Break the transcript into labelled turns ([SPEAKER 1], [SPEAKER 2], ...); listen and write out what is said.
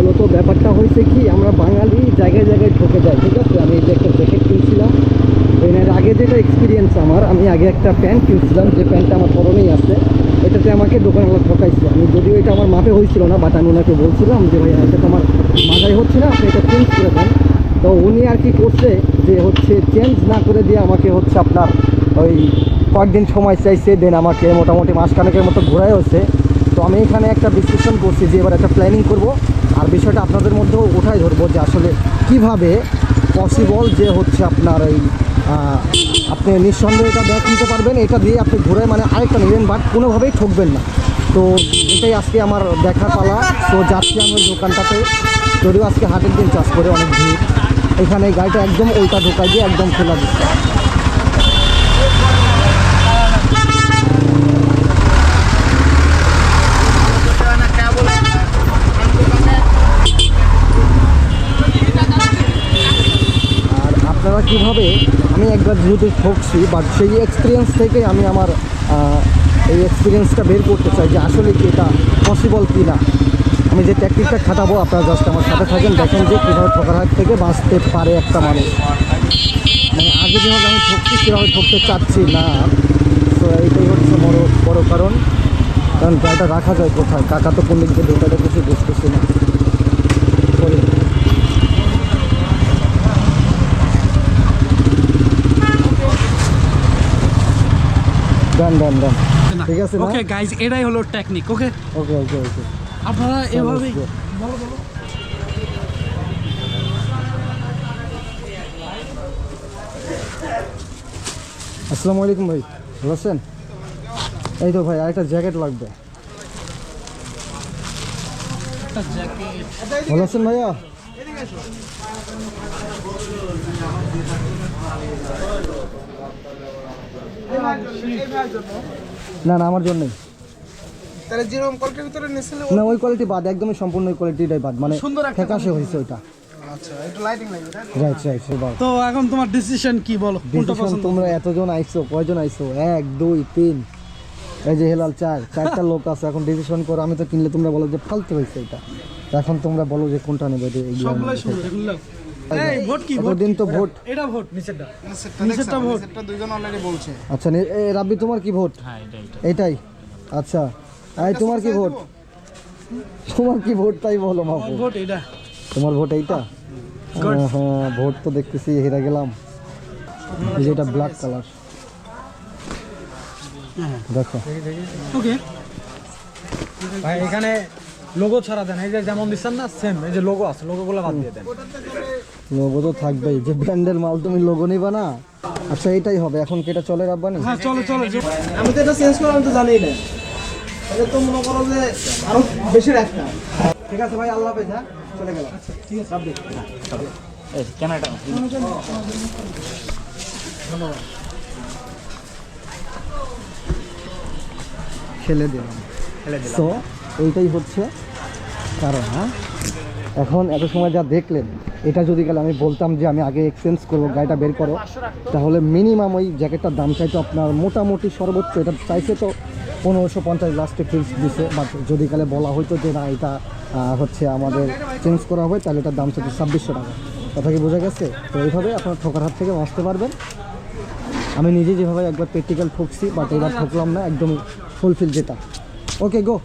[SPEAKER 1] মূলত ব্যাপারটা হয়েছে কি, আমরা বাঙালি জায়গায় জায়গায় ঠকে যাই, ঠিক আছে? আমি এই যে একটা জ্যাকেট কিনছিলাম। এর আগে যেটা এক্সপিরিয়েন্স আমার, আমি আগে একটা প্যান্ট কিনছিলাম, যে প্যান্টটা আমার পরনেই আছে। এটাতে আমাকে দোকানওয়ালা ঠকাইছে। আমি যদিও এটা আমার মাপে হয়েছিল না বাট আমি ওনাকে বলছিলাম যে ভাই এটা তো আমার মাথায় হচ্ছে না, আপনি এটা চেঞ্জ করে দেন। তো উনি আর কি করছে যে, হচ্ছে চেঞ্জ না করে দিয়ে আমাকে হচ্ছে আপনার ওই কয়েকদিন সময় চাইছে দেন আমাকে মোটামুটি মাসখানেকের মতো ঘোরাই হচ্ছে তো আমি এখানে একটা ডিসকাশন করছি যে এবার একটা প্ল্যানিং করব। আর বিষয়টা আপনাদের মধ্যেও উঠাই ধরবো যে আসলে কীভাবে পসিবল যে হচ্ছে আপনার এই আপনি নিঃসন্দেহে এটা ব্যাগ নিতে পারবেন। এটা দিয়ে আপনি ঘুরে মানে আরেকটা নেবেন বাট কোনোভাবেই ঠকবেন না। তো এটাই আজকে আমার দেখা পালা। তো যাচ্ছি আমি ওই দোকানটাতে। যদিও আজকে হাটের দিন চাষ করে অনেক ভিড়। এখানে গাড়িটা একদম উল্টা ঢোকাই দিয়ে একদম খোলা দিচ্ছে আর আপনারা কীভাবে আমি একবার যেহেতু ঠকছি বাট সেই এক্সপিরিয়েন্স থেকে আমি আমার এই এক্সপিরিয়েন্সটা বের করতে চাই যে আসলে কি এটা পসিবল কি না আমি যে ট্যাকটিকটা খাটাবো, আপনারা জাস্ট আমার সাথে থাকেন, দেখেন যে কীভাবে ঠকার হাত থেকে বাঁচতে পারে একটা মানুষ। মানে আগে যেভাবে আমি ঠকছি সেভাবে ঠকতে চাচ্ছি না। তো এইটাই হচ্ছে বড় বড় কারণ। কারণ গাড়িটা রাখা যায় কোথায়? কাকা তো দিয়ে ঢোকাটা কিছু বুঝতেছি না। ডান ডান ডান ঠিক আছে
[SPEAKER 2] ওকে গাইজ এটাই হলো টেকনিক ওকে
[SPEAKER 1] ওকে ওকে ওকে
[SPEAKER 2] আপনারা. বলো বলো।
[SPEAKER 1] আসসালামু আলাইকুম ভাই ভালো আছেন? এই তো ভাই আরেকটা জ্যাকেট লাগবে। ভালো আছেন ভাইয়া? না না আমার জন্যই
[SPEAKER 3] তাহলে যেরকম কলকের ভিতরে নিয়েছিলে
[SPEAKER 1] না ওই কোয়ালিটি বাদ একদমই সম্পূর্ণ ওই কোয়ালিটিটাই বাদ মানে
[SPEAKER 2] সুন্দর একটা
[SPEAKER 1] ফ্যাকাশে হয়েছে ওইটা।
[SPEAKER 3] আচ্ছা একটু লাইটিং লাগবে তাই তো?
[SPEAKER 1] রাইট রাইট সেবার
[SPEAKER 2] তো এখন তোমার ডিসিশন কি বলো?
[SPEAKER 1] তোমরা এতজন আইছো কয়জন আইছো? এক দুই তিন। এই যে হেলাল চার চারটা লোক আছে এখন ডিসিশন করো আমি তো কিনলে তোমরা বলো যে ফালতু হয়েছে এটা। এখন তোমরা বলো যে কোনটা নেবে
[SPEAKER 2] এই ভোট কি ভোট
[SPEAKER 1] এতদিন তো ভোট?
[SPEAKER 2] এটা ভোট নিচেরটা।
[SPEAKER 3] নিচেরটা
[SPEAKER 2] নিচেরটা ভোট।
[SPEAKER 3] নিচেরটা দুইজন অলরেডি বলছে।
[SPEAKER 1] আচ্ছা নে- এ রাব্বি তোমার কি ভোট? এটাই। আচ্ছা। এই তোমার কি ভোট? তোমার কি ভোট? তাই বলো মাপু
[SPEAKER 2] ভোট এটা
[SPEAKER 1] তোমার ভোট এইটা? হ্যাঁ, হ্যাঁ ভোট তো দেখতেছি হেরে গেলাম। এই যে এটা ব্ল্যাক কালার দেখো।
[SPEAKER 2] ওকে
[SPEAKER 4] ভাই এখানে লোগো ছাড়া দেন। এই যে যেমন দিচ্ছেন না সেম এই যে লোগো আছে লোগোগুলো বাদ দিয়ে দেন।
[SPEAKER 1] লোগো তো থাকবেই। যে ব্র্যান্ডের মাল তুমি লোগো নিবা না আচ্ছা এইটাই হবে। এখন কি এটা চলে রাব্বানি
[SPEAKER 2] হ্যাঁ চলো চলো
[SPEAKER 3] আমি তো এটা চেঞ্জ করে আমি তো জানি না। এটা তো মনে করো যে আরও বেশি রাখতাম।
[SPEAKER 1] ঠিক আছে ভাই আল্লাহ হাফেজ হ্যাঁ? চলে গেলাম। খেলে দিলাম। সো এইটাই হচ্ছে কারণ হ্যাঁ? এখন এত সময় যা দেখলেন এটা যদি গেলে আমি বলতাম যে আমি আগে এক্সচেঞ্জ করব, গাড়িটা বের করো। তাহলে মিনিমাম ওই জ্যাকেটটার দাম চাইতো আপনার মোটামুটি সর্বোচ্চ, এটা চাইছে তো পনেরোশো পঞ্চাশ লাস্টে ফিক্স দিছে। বাট যদি কালে বলা হতো যে না, এটা হচ্ছে আমাদের চেঞ্জ করা হবে, তাহলে এটার দাম চাইছে ছাব্বিশশো টাকা। কথা কি বোঝা গেছে? তো এইভাবে আপনার ঠকার হাত থেকে বাঁচতে পারবেন। আমি নিজে যেভাবে একবার প্র্যাকটিক্যাল ঠকছি বাট এবার ঠকলাম না, একদম ফুলফিল যেটা। ওকে গো